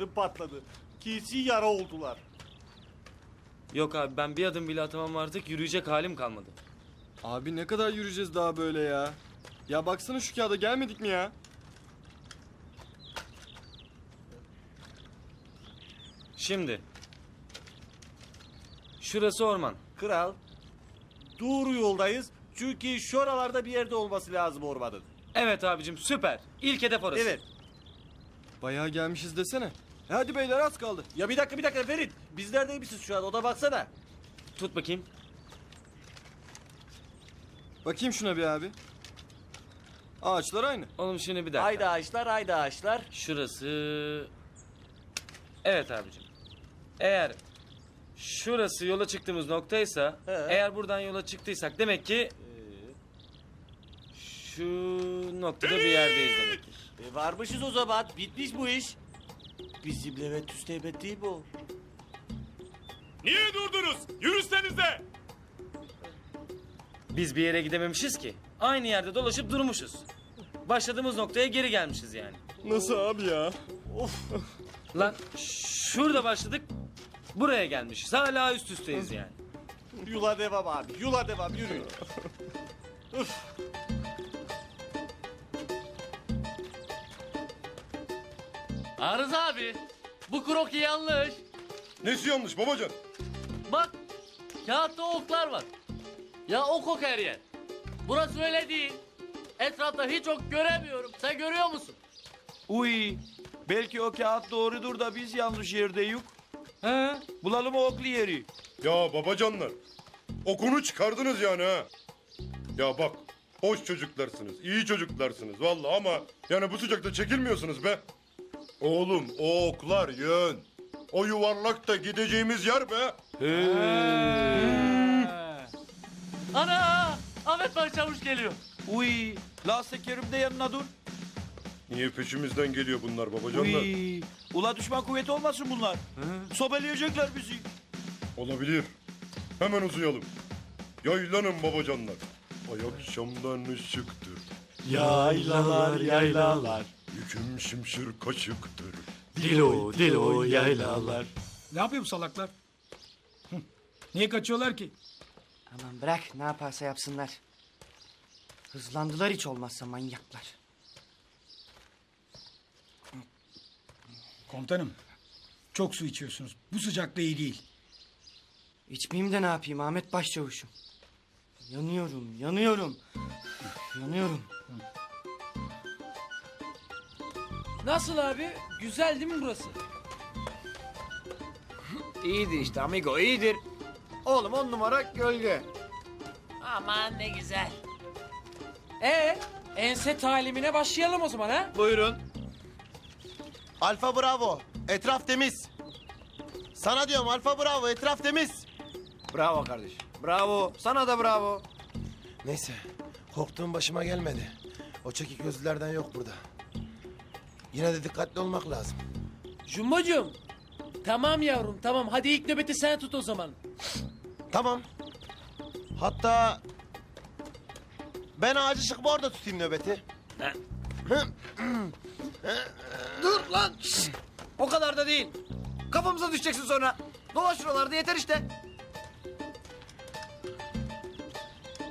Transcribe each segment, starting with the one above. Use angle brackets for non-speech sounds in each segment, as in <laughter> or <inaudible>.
patladı. Kesin yara oldular. Yok abi ben bir adım bile atamam artık yürüyecek halim kalmadı. Abi ne kadar yürüyeceğiz daha böyle ya? Ya baksana şu kağıda gelmedik mi ya? Şimdi. Şurası orman. Kral. Doğru yoldayız. Çünkü şuralarda bir yerde olması lazım ormanın. Evet abicim süper. İlk hedef orası. Evet. Bayağı gelmişiz desene. Hadi beyler az kaldı. Ya bir dakika bir dakika Ferit. Biz neredeymişiz şu an? Oda baksana. Tut bakayım. Bakayım şuna bir abi. Ağaçlar aynı. Oğlum şimdi bir dakika. Haydi ağaçlar haydi ağaçlar. Şurası... Evet abicim. Eğer şurası yola çıktığımız noktaysa... He. Eğer buradan yola çıktıysak demek ki... Şu noktada bir yerdeyiz demektir. E varmışız o zaman. Bitmiş bu iş. Bizim Levent Üsteğmen değil mi o? Niye durdunuz? Yürüsenize. Biz bir yere gidememişiz ki. Aynı yerde dolaşıp durmuşuz. Başladığımız noktaya geri gelmişiz yani. Nasıl abi ya? Lan şurada başladık. Buraya gelmişiz. Hala üst üsteyiz yani. Yula devam abi. Yula devam. Yürüyün. <laughs> Arız abi, bu kroki yanlış. Nesi yanlış babacan? Bak, kağıtta oklar var. Ya ok ok her yer. Burası öyle değil. Etrafta hiç ok göremiyorum. Sen görüyor musun? Uy, belki o kağıt doğrudur da biz yanlış yerdeyiz. He, bulalım o oklu yeri. Ya babacanlar. Okunu çıkardınız yani ha. Ya bak. Hoş çocuklarsınız. iyi çocuklarsınız vallahi ama yani bu sıcakta çekilmiyorsunuz be. Oğlum o oklar yön. O yuvarlak da gideceğimiz yer be. Ana! Ahmet Başçavuş geliyor. Uy, la sekerim de yanına dur. Niye peşimizden geliyor bunlar babacanlar? Uy, ula düşman kuvveti olmasın bunlar. Sobeleyecekler bizi. Olabilir. Hemen uzayalım. Yaylanın babacanlar. Ay akşamdan ışıktır. Yaylalar yaylalar. Yüküm şimşir kaşıktır. Dilo dilo yaylalar. Ne yapıyor bu salaklar? Hı, Niye kaçıyorlar ki? Aman bırak ne yaparsa yapsınlar. Hızlandılar hiç olmazsa manyaklar. Komutanım, çok su içiyorsunuz. Bu sıcakta iyi değil. İçmeyeyim de ne yapayım Ahmet Başçavuş'um. Yanıyorum, yanıyorum. Yanıyorum. Nasıl abi? Güzel değil mi burası? <laughs> İyidir işte amigo, iyidir. Oğlum on numara gölge. Aman ne güzel. Ee, ense talimine başlayalım o zaman ha? Buyurun. Alfa bravo. Etraf temiz. Sana diyorum Alfa bravo. Etraf temiz. Bravo kardeş. Bravo. Sana da bravo. Neyse, korktuğum başıma gelmedi. O çekik gözlülerden yok burada. Yine de dikkatli olmak lazım. Jumbocuğum. Tamam yavrum tamam. Hadi ilk nöbeti sen tut o zaman. Tamam. Hatta ben ağacı çıkıp orada tutayım nöbeti. Dur lan. O kadar da değil. Kafamıza düşeceksin sonra. Dolaş şuralarda yeter işte.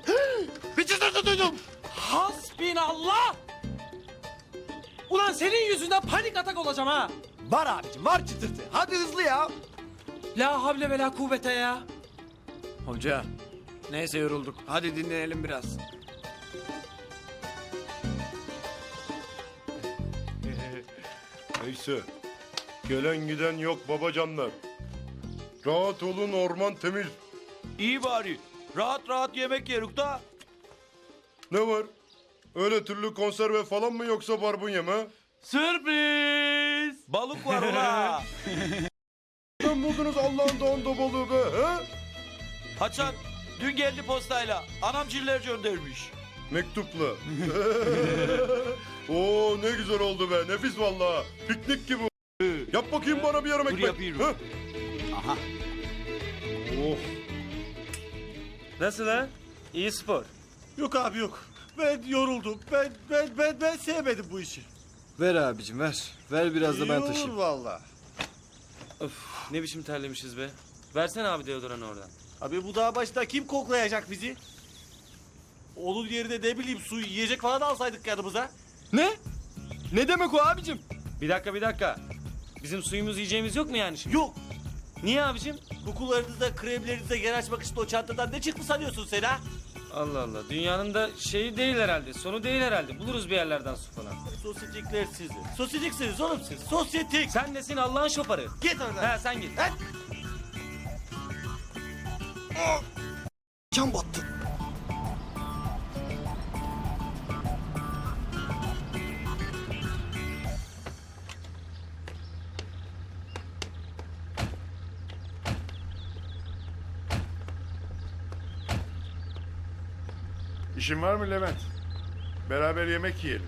<gasps> Bir çıtırtı duydum. Hasbinallah! Ulan senin yüzünden panik atak olacağım ha. Var abicim var çıtırtı. Hadi hızlı ya. La havle ve la kuvvete ya. Hoca. Neyse yorulduk. Hadi dinlenelim biraz. <laughs> Neyse. Gelen giden yok babacanlar. Rahat olun orman temiz. İyi bari. Rahat rahat yemek yeruk da. Ne var? Öyle türlü konserve falan mı yoksa barbunya mı? Sürpriz. Balık var <laughs> ula. Nereden buldunuz Allah'ın doğanda balığı be? He? Hasan dün geldi postayla. Anam ciller göndermiş. Mektupla. <laughs> Oo ne güzel oldu be. Nefis vallahi. Piknik gibi. Yap bakayım bana bir yarım Dur ekmek. yapıyorum. Hı? Aha. Oh. Nasıl ha? İyi spor. Yok abi yok. Ben yoruldum. Ben ben ben ben sevmedim bu işi. Ver abicim ver. Ver biraz da ben olur taşıyayım. valla. Öf, ne biçim terlemişiz be. Versene abi deodoranı oradan. Abi bu dağ başta kim koklayacak bizi? Onun yerine ne bileyim su yiyecek falan alsaydık yanımıza. Ne? Ne demek o abicim? Bir dakika bir dakika. Bizim suyumuz yiyeceğimiz yok mu yani şimdi? Yok. Niye abicim? Kokularınıza, kremlerinize yer açmak için o çantadan ne çıktı sanıyorsun sen ha? Allah Allah. Dünyanın da şeyi değil herhalde. Sonu değil herhalde. Buluruz bir yerlerden su falan. Sosyetikler sizi. Sosyetiksiniz oğlum siz. Sosyetik. Sen nesin Allah'ın şoparı? Git oradan. He sen git. Can battı. İşin var mı Levent? Beraber yemek yiyelim.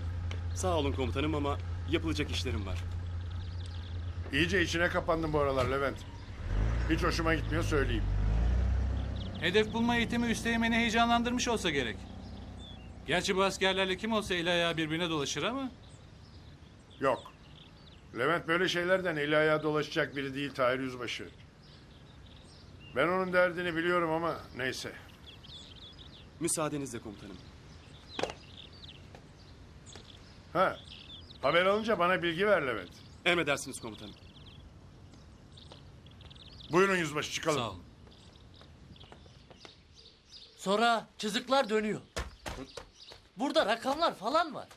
Sağ olun komutanım ama yapılacak işlerim var. İyice içine kapandın bu aralar Levent. Hiç hoşuma gitmiyor söyleyeyim. Hedef bulma eğitimi üsteğmeni heyecanlandırmış olsa gerek. Gerçi bu askerlerle kim olsa el ayağı birbirine dolaşır ama... Yok. Levent böyle şeylerden eli ayağı dolaşacak biri değil Tahir Yüzbaşı. Ben onun derdini biliyorum ama neyse. Müsaadenizle komutanım. Ha, haber alınca bana bilgi ver Levent. Emredersiniz komutanım. Buyurun Yüzbaşı çıkalım. Sağ olun. Sonra çizikler dönüyor. Burada rakamlar falan var.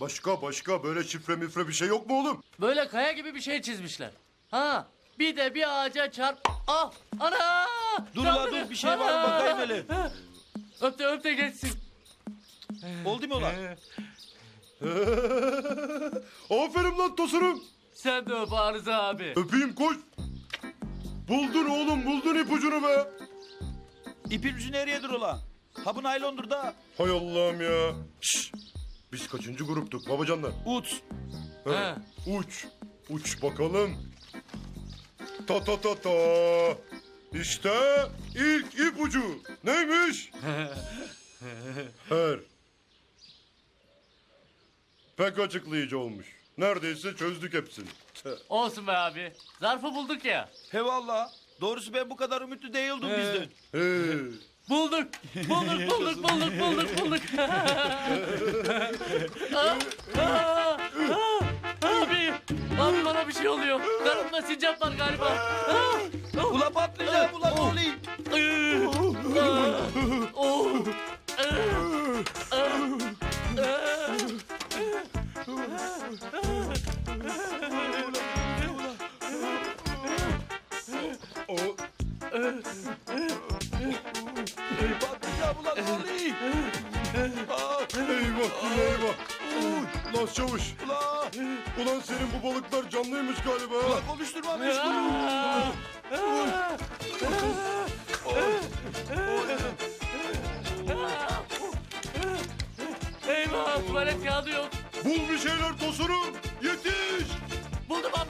Başka başka böyle şifre mifre bir şey yok mu oğlum? Böyle kaya gibi bir şey çizmişler. Ha bir de bir ağaca çarp. Ah ana! Dur la dur bir şey var mı bakayım hele. Öpte öpte geçsin. Oldu mu ulan? <laughs> Aferin lan tosunum. Sen de öp Arıza abi. Öpeyim koş. Buldun oğlum buldun ipucunu be. İpin ucu nereyedir ulan? Ha bu naylondur da. Hay Allah'ım ya. Şşş. Biz kaçıncı gruptuk babacanlar? Uç. Ha, Uç. Uç bakalım. Ta ta ta ta. İşte ilk ipucu. Neymiş? <laughs> Her. Pek açıklayıcı olmuş. Neredeyse çözdük hepsini. Olsun be abi. Zarfı bulduk ya. He valla. Doğrusu ben bu kadar ümitli değildim bizden. Hey. Bulduk. Bulduk bulduk bulduk bulduk bulduk. <laughs> Abi. Abi bana bir şey oluyor. Karımda sincap O, Patlayacağım ulan olayım. eyvah eyvah. Lan çavuş. Ula. Ulan senin bu balıklar canlıymış galiba. ha. Ula konuşturma beni. Ah, ah. Eyvah tuvalet kağıdı yok. Bul bir şeyler tosunum. Yetiş. Buldum abi.